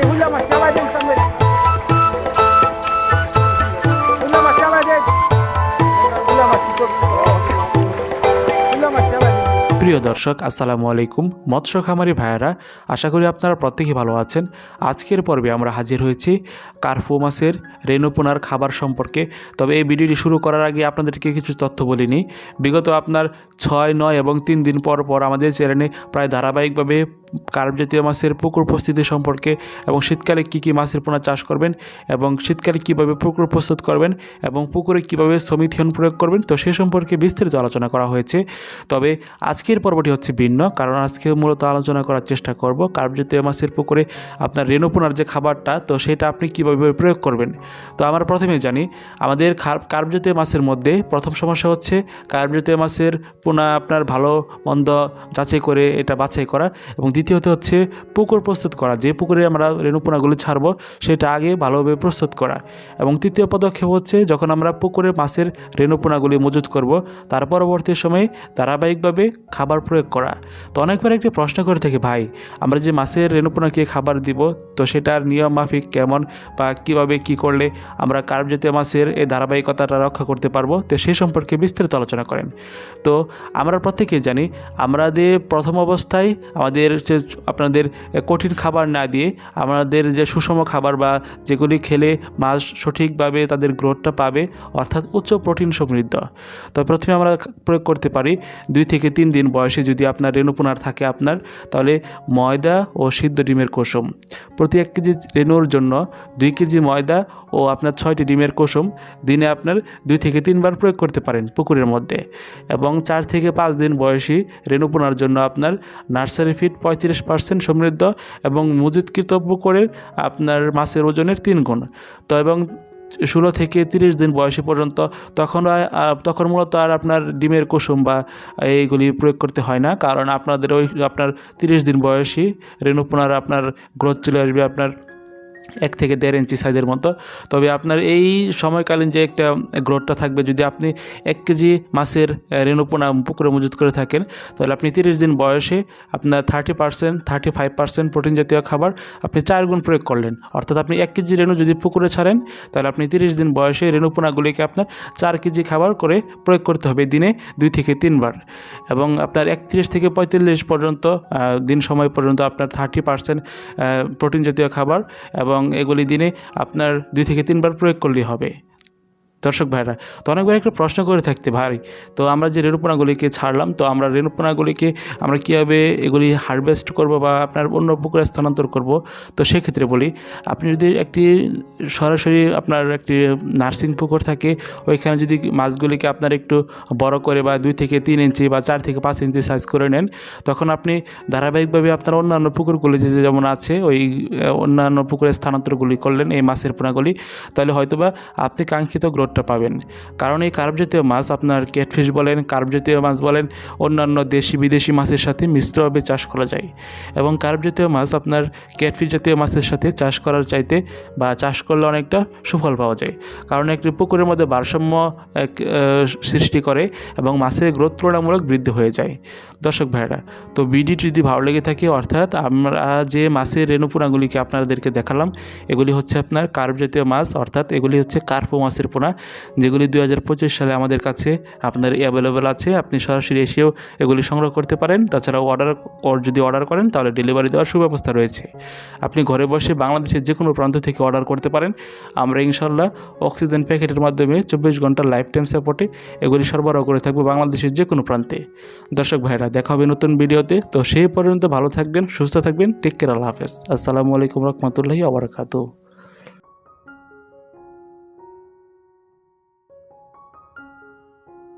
দিন হুল্লা মাছ প্রিয় দর্শক, আসসালামু আলাইকুম। মৎস্য খামারি ভাইয়েরা, আশা করি আপনারা প্রত্যেকেই ভালো আছেন। আজকের পর্বে আমরা হাজির হয়েছি কার্ফু মাছের রেণুপোনার খাবার সম্পর্কে। তবে এই ভিডিওটি শুরু করার আগে আপনাদেরকে কিছু তথ্য বলিনি বিগত আপনার ছয়, নয় এবং তিন দিন পর পর আমাদের চ্যানেলে প্রায় ধারাবাহিকভাবে কার্প জাতীয় মাছের পুকুর প্রস্তুতি সম্পর্কে এবং শীতকালে কী কী মাছের পোনা চাষ করবেন এবং শীতকালে কীভাবে পুকুর প্রস্তুত করবেন এবং পুকুরে কীভাবে সমিথিয়ন প্রয়োগ করবেন, তো সে সম্পর্কে বিস্তারিত আলোচনা করা হয়েছে। তবে আজকের পর্বটি হচ্ছে ভিন্ন, কারণ আজকে মূলত আলোচনা করার চেষ্টা করব কার্প জাতীয় মাছের পুকুরে আপনার রেণুপোনার যে খাবারটা, তো সেটা আপনি কীভাবে প্রয়োগ করবেন। তো আমরা প্রথমে জানি, আমাদের কার্প কার্প জাতীয় মাছের মধ্যে প্রথম সমস্যা হচ্ছে কার্প জাতীয় মাছের পোনা আপনার ভালো মন্দ যাচাই করে এটা বাছাই করা এবং দ্বিতীয়ত হচ্ছে পুকুর প্রস্তুত করা। যে পুকুরে আমরা রেণুপোনাগুলি ছাড়বো, সেটা আগে ভালোভাবে প্রস্তুত করা। এবং তৃতীয় পদক্ষেপ হচ্ছে যখন আমরা পুকুরে মাছের রেণুপোনাগুলি মজুত করব, তার পরবর্তী সময়ে ধারাবাহিকভাবে খাবার প্রয়োগ করা। তো অনেকবার একটি প্রশ্ন করে থাকি, ভাই, আমরা যে মাছের রেণুপোনাকে খাবার দিব, তো সেটার নিয়ম মাফিক কেমন বা কীভাবে কি করলে আমরা কার্ব জাতীয় মাছের এই ধারাবাহিকতাটা রক্ষা করতে পারব? তো সেই সম্পর্কে বিস্তারিত আলোচনা করেন। তো আমরা প্রত্যেকেই জানি, আমাদের প্রথম অবস্থায় আমাদের যে আপনাদের কঠিন খাবার না দিয়ে আমাদের যে সুষম খাবার বা যেগুলি খেলে মাছ সঠিকভাবে তাদের গ্রোথটা পাবে, অর্থাৎ উচ্চ প্রোটিন সমৃদ্ধ। তো প্রথমে আমরা প্রয়োগ করতে পারি, দুই থেকে তিন দিন বয়সে যদি আপনার রেণুপোনার থাকে আপনার, তাহলে ময়দা ও সিদ্ধ ডিমের কুসুম। প্রতি এক কেজি রেণুর জন্য দুই কেজি ময়দা ও আপনার ছয়টি ডিমের কুসুম দিনে আপনার দুই থেকে তিনবার প্রয়োগ করতে পারেন পুকুরের মধ্যে। এবং চার থেকে পাঁচ দিন বয়সী রেণুপোনার জন্য আপনার নার্সারি ফিট পঁয়ত্রিশ পার্সেন্ট সমৃদ্ধ এবং মজুতকৃত পুকুরের আপনার মাছের ওজনের তিন গুণ। তো এবং ষোলো থেকে তিরিশ দিন বয়সে পর্যন্ত তখন তখন মূলত আর আপনার ডিমের কুসুম বা এইগুলি প্রয়োগ করতে হয় না। কারণ আপনাদের ওই আপনার তিরিশ দিন বয়সী রেণুপোনার আপনার গ্রোথ চলে আসবে, আপনার এক থেকে দেড় ইঞ্চি সাইজের মতো। তবে আপনার এই সময়কালীন যে একটা গ্রোথটা থাকবে, যদি আপনি এক কেজি মাছের রেণুপোনা পুকুরে মজুত করে থাকেন, তাহলে আপনি তিরিশ দিন বয়সে আপনার thirty percent thirty five percent protein জাতীয় খাবার আপনি চার গুণ প্রয়োগ করলেন। অর্থাৎ আপনি এক কেজি রেণু যদি পুকুরে ছাড়েন, তাহলে আপনি তিরিশ দিন বয়সে রেণুপোনাগুলিকে আপনার চার কেজি খাবার করে প্রয়োগ করতে হবে দিনে দুই থেকে তিনবার। এবং আপনার একত্রিশ থেকে পঁয়তাল্লিশ পর্যন্ত দিন সময় পর্যন্ত আপনার থার্টি পার্সেন্ট প্রোটিন জাতীয় খাবার এবং এগুলি দিনে আপনার দুই থেকে তিনবার প্রয়োগ করলেই হবে। দর্শক ভাইরা, তো অনেকবার একটা প্রশ্ন করে থাকতে ভাই তো আমরা যে রেণুপোনাগুলিকে ছাড়লাম, তো আমরা রেণুপোনাগুলিকে আমরা কীভাবে এগুলি হারভেস্ট করব বা আপনার অন্য পুকুরে স্থানান্তর করব? তো সেক্ষেত্রে বলি, আপনি যদি একটি সরাসরি আপনার একটি নার্সিং পুকুর থাকে, ওইখানে যদি মাছগুলিকে আপনার একটু বড় করে বা দুই থেকে তিন ইঞ্চি বা চার থেকে পাঁচ ইঞ্চি সাইজ করে নেন, তখন আপনি ধারাবাহিকভাবে আপনার অন্যান্য পুকুরগুলি যেমন আছে, ওই, অন্যান্য পুকুরে স্থানান্তরগুলি করলেন এই মাছের পোনাগুলি, তাহলে হয়তোবা আপনি কাঙ্ক্ষিত গ্রোথটা পাবেন। কারণ এই কার্প জাতীয় মাছ আপনার ক্যাটফিশ বলেন, কার্প জাতীয় মাছ বলেন, অন্যান্য দেশি বিদেশি মাছের সাথে মিশ্রভাবে চাষ করা যায়। এবং কার্প জাতীয় মাছ আপনার ক্যাটফিশ জাতীয় মাছের সাথে চাষ করার চাইতে বা চাষ করলে অনেকটা সুফল পাওয়া যায়। কারণ একটি পুকুরের মধ্যে ভারসাম্য সৃষ্টি করে এবং মাছের গ্রোথ তুলনামূলক বৃদ্ধি হয়ে যায়। দর্শক ভাইরা তো ভিডিওটি যদি ভালো লেগে থাকে, অর্থাৎ আমরা যে মাছের রেণুপোনাগুলিকে আপনাদেরকে দেখালাম, এগুলি হচ্ছে আপনার কার্প জাতীয় মাছ, অর্থাৎ এগুলি হচ্ছে কার্পো মাছের পোনা। যেগুলি দুই হাজার পঁচিশ সালে আমাদের কাছে আপনার অ্যাভেলেবেল আছে, আপনি সরাসরি এসেও এগুলি সংগ্রহ করতে পারেন। তাছাড়াও অর্ডার যদি অর্ডার করেন, তাহলে ডেলিভারি দেওয়ার সুব্যবস্থা রয়েছে। আপনি ঘরে বসে বাংলাদেশের যে কোনো প্রান্ত থেকে অর্ডার করতে পারেন। আমরা ইনশাল্লাহ অক্সিজেন প্যাকেটের মাধ্যমে চব্বিশ ঘণ্টা লাইফ টাইম সাপোর্টে এগুলি সরবরাহ করে থাকব বাংলাদেশের যে কোনো প্রান্তে। দর্শক ভাইরা, দেখা হবে নতুন ভিডিওতে। তো সেই পর্যন্ত ভালো থাকবেন, সুস্থ থাকবেন। টেক কেয়ার আল্লাহ হাফেজ। আসসালামু আলাইকুম রহমতুল্লাহি আবরাকাতু